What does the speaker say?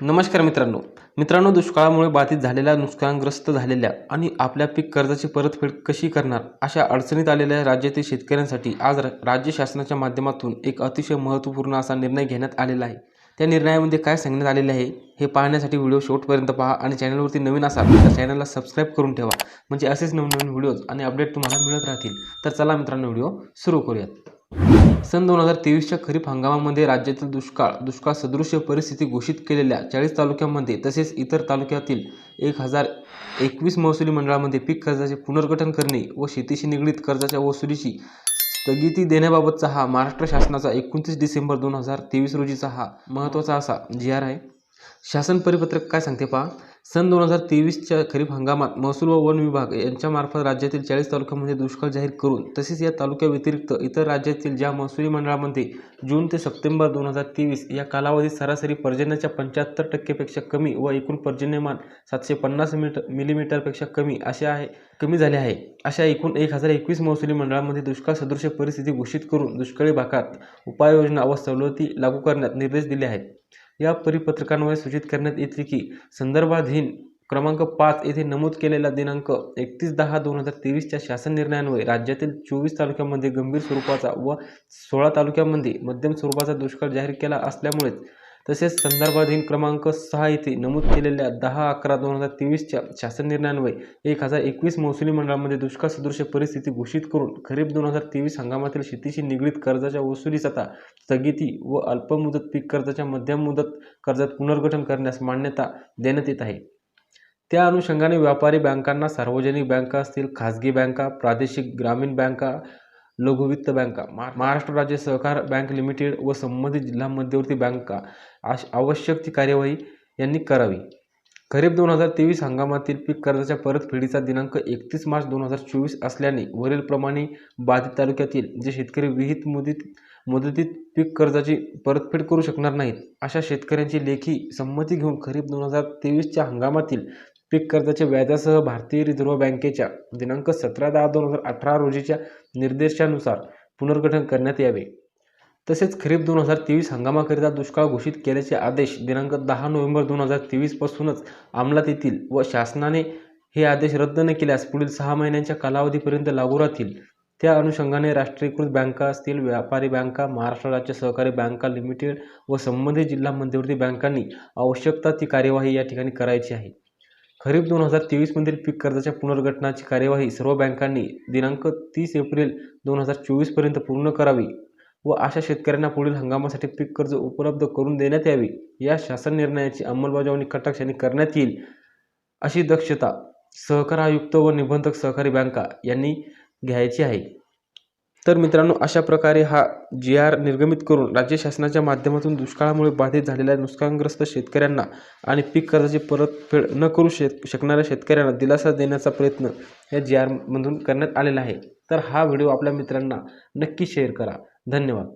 नमस्कार मित्रांनो. मित्रांनो दुष्काळामुळे बाधित झालेल्या नुकसानग्रस्त झालेल्या आणि आपल्या पीक कर्जाची परतफेड कशी करणार अशा अडचणीत आलेल्या राज्यातील शेतकऱ्यांसाठी आज र- राज्य शासनाच्या माध्यमातून एक अतिशय महत्त्वपूर्ण असा निर्णय घेण्यात आलेला आहे. त्या निर्णयामध्ये काय सांगण्यात आलेले आहे हे पाहण्यासाठी व्हिडिओ शेवटपर्यंत पहा आणि चॅनलवरती नवीन असाल तर चॅनलला सबस्क्राईब करून ठेवा. म्हणजे असेच नवनवीन व्हिडिओज आणि अपडेट तुम्हाला मिळत राहतील. तर चला मित्रांनो व्हिडिओ सुरू करूयात. सन दोन हजार तेवीसच्या खरीप हंगामामध्ये राज्यातील दुष्काळ दुष्काळ सदृश्य परिस्थिती घोषित केलेल्या चाळीस तालुक्यांमध्ये तसेच इतर तालुक्यातील एक हजार एकवीस महसुली मंडळामध्ये पीक कर्जाचे पुनर्गठन करणे व शेतीशी निगडीत कर्जाच्या वसुलीची स्थगिती देण्याबाबतचा हा महाराष्ट्र शासनाचा एकोणतीस डिसेंबर दोन हजार तेवीस रोजीचा हा महत्त्वाचा असा जी आर आहे. शासन परिपत्रक काय सांगते पहा? सन दोन हजार तेवीसच्या खरीप हंगामात महसूल व वन विभाग यांच्यामार्फत राज्यातील चाळीस तालुक्यांमध्ये दुष्काळ जाहीर करून तसेच या तालुक्याव्यतिरिक्त इतर राज्यातील ज्या महसुली मंडळामध्ये जून ते सप्टेंबर दोन हजार तेवीस या कालावधीत सरासरी पर्जन्याच्या पंच्याहत्तर टक्केपेक्षा कमी व एकूण पर्जन्यमान सातशे पन्नास मीटर मिलीमीटरपेक्षा कमी असे आहे कमी झाले आहे. अशा एकूण एक हजार एकवीस महसुली मंडळामध्ये दुष्काळ सदृश परिस्थिती घोषित करून दुष्काळी भागात उपाययोजना व सवलती लागू करण्यात निर्देश दिले आहेत. या परिपत्रकांमुळे सूचित करण्यात येते की संदर्भाधीन क्रमांक पाच येथे नमूद केलेला दिनांक एकतीस दहा दोन हजार तेवीसच्या शासन निर्णयांमुळे राज्यातील चोवीस तालुक्यांमध्ये गंभीर स्वरूपाचा व सोळा तालुक्यांमध्ये मध्यम स्वरूपाचा दुष्काळ जाहीर केला असल्यामुळेच तसेच संदर्भाधीन क्रमांक सहा येथे नमूद केलेल्या दहा अकरा दोन हजार तेवीसच्या शासन निर्णयान्वये एक हजार एकवीस महसुली मंडळामध्ये दुष्काळ सदृश परिस्थिती घोषित करून खरीप दोन हजार तेवीस हंगामातील शेतीशी निगडीत कर्जाच्या वसुलीचा स्थगिती व अल्पमुदत पीक कर्जाच्या मध्यम मुदत कर्जात पुनर्गठन करण्यास मान्यता देण्यात येत आहे. त्या अनुषंगाने व्यापारी बँकांना सार्वजनिक बँका असतील खाजगी बँका प्रादेशिक ग्रामीण बँका लघुवित्त बँका. महा- महाराष्ट्र राज्य सहकार बँक लिमिटेड व संबंधित जिल्हा मध्यवर्ती बँका आश आवश्यक ती कार्यवाही यांनी करावी. खरीप दोन हजार तेवीस हंगामातील पीक कर्जाच्या परतफेडीचा दिनांक एकतीस मार्च दोन हजार चोवीस असल्याने वरीलप्रमाणे बाधित तालुक्यातील जे शेतकरी विहित मुदतीत मुदतीत पीक कर्जाची परतफेड करू शकणार नाहीत अशा शेतकऱ्यांची लेखी संमती घेऊन खरीप दोन हजार तेवीसच्या हंगामातील पीक कर्जाच्या व्याजासह भारतीय रिझर्व्ह बँकेच्या दिनांक सतरा दहा दोन हजार अठरा रोजीच्या निर्देशानुसार पुनर्गठन करण्यात यावे. तसेच खरीप दोन हजार तेवीस हंगामाकरिता दुष्काळ घोषित केल्याचे आदेश दिनांक दहा नोव्हेंबर दोन हजार तेवीसपासूनच अंमलात येतील व शासनाने हे आदेश रद्द न केल्यास पुढील सहा महिन्यांच्या कालावधीपर्यंत लागू राहतील. त्या अनुषंगाने राष्ट्रीयकृत बँका असतील व्यापारी बँका महाराष्ट्र राज्य सहकारी बँका लिमिटेड व संबंधित जिल्हा मध्यवर्ती बँकांनी आवश्यकता ती कार्यवाही या ठिकाणी करायची आहे. खरीप दोन हजार तेवीसमधील पीक कर्जाच्या पुनर्गठनाची कार्यवाही सर्व बँकांनी दिनांक तीस एप्रिल दोन हजार चोवीसपर्यंत पूर्ण करावी व अशा शेतकऱ्यांना पुढील हंगामासाठी पीक कर्ज उपलब्ध करून देण्यात यावी. या शासन निर्णयाची अंमलबजावणी कटाक्षाने करण्यात येईल अशी दक्षता सहकार आयुक्त व निबंधक सहकारी बँका यांनी घ्यायची आहे. तर मित्रांनो अशा प्रकारे हा जी आर निर्गमित करून राज्य शासनाच्या माध्यमातून दुष्काळामुळे बाधित झालेल्या नुकसानग्रस्त शेतकऱ्यांना आणि पीक कर्जाची परतफेड न करू शेत शकणाऱ्या शेतकऱ्यांना दिलासा देण्याचा प्रयत्न या जी आरमधून करण्यात आलेला आहे. तर हा व्हिडिओ आपल्या मित्रांना नक्की शेअर करा. धन्यवाद.